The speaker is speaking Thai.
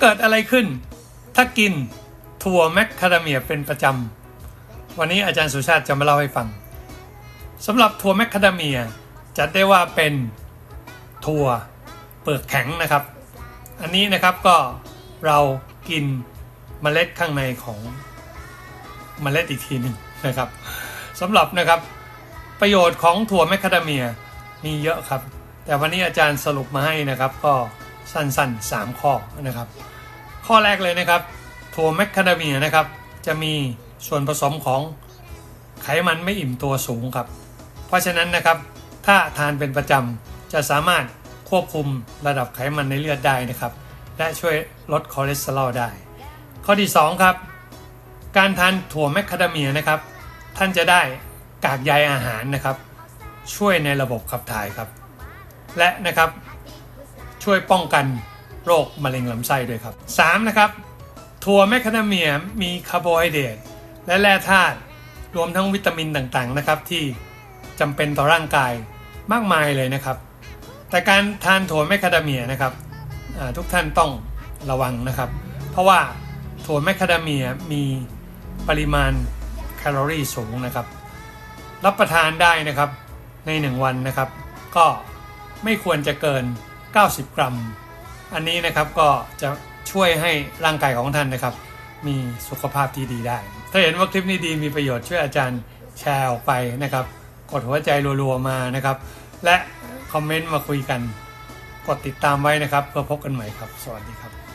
เกิดอะไรขึ้น ถ้ากินถั่วแมคคาเดเมียเป็นประจำ วันนี้อาจารย์สุชาติจะมาเล่าให้ฟังสำหรับถั่วแมคคาเดเมียจัดได้ว่าเป็นถั่วเปลือกแข็งนะครับ อันนี้นะครับก็เรากินเมล็ดข้างในของเมล็ดอีกทีหนึ่งนะครับสำหรับนะครับประโยชน์ของถั่วแมคคาเดเมียมีเยอะครับ แต่วันนี้อาจารย์สรุปมาให้นะครับก็ สั้นๆ 3 ข้อนะครับ ข้อแรกเลยนะครับถั่วแมคคาเดเมียนะครับ จะมีส่วนผสมของไขมันไม่อิ่มตัวสูงครับ เพราะฉะนั้นนะครับถ้าทานเป็นประจำจะสามารถควบคุมระดับไขมันในเลือดได้นะครับ และช่วยลดคอเลสเตอรอลได้ ข้อที่ 2 ครับ การทานถั่วแมคคาเดเมียนะครับ ท่านจะได้กากใยอาหารนะครับ ช่วยในระบบขับถ่ายครับ และนะครับ ช่วยป้องกันโรคมะเร็งลำไส้ด้วยครับ 3. นะครับถั่วแมคคาเดเมียมีคาร์โบไฮเดรตและแร่ธาตุรวมทั้งวิตามินต่างๆนะครับที่จำเป็นต่อร่างกายมากมายเลยนะครับ แต่การทานถั่วแมคคาเดเมียนะครับทุกท่านต้องระวังนะครับ เพราะว่าถั่วแมคคาเดเมียมีปริมาณแคลอรี่สูงนะครับ รับประทานได้นะครับใน 1 วันนะครับ ก็ไม่ควรจะเกิน 90 กรัม อันนี้นะครับก็จะช่วยให้ร่างกายของท่านนะครับ มีสุขภาพที่ดีได้ ถ้าเห็นว่าคลิปนี้ดีมีประโยชน์ช่วยอาจารย์แชร์ออกไปนะครับ กดหัวใจรัวๆมานะครับ และคอมเมนต์มาคุยกัน กดติดตามไว้นะครับ เพื่อพบกันใหม่ครับ สวัสดีครับ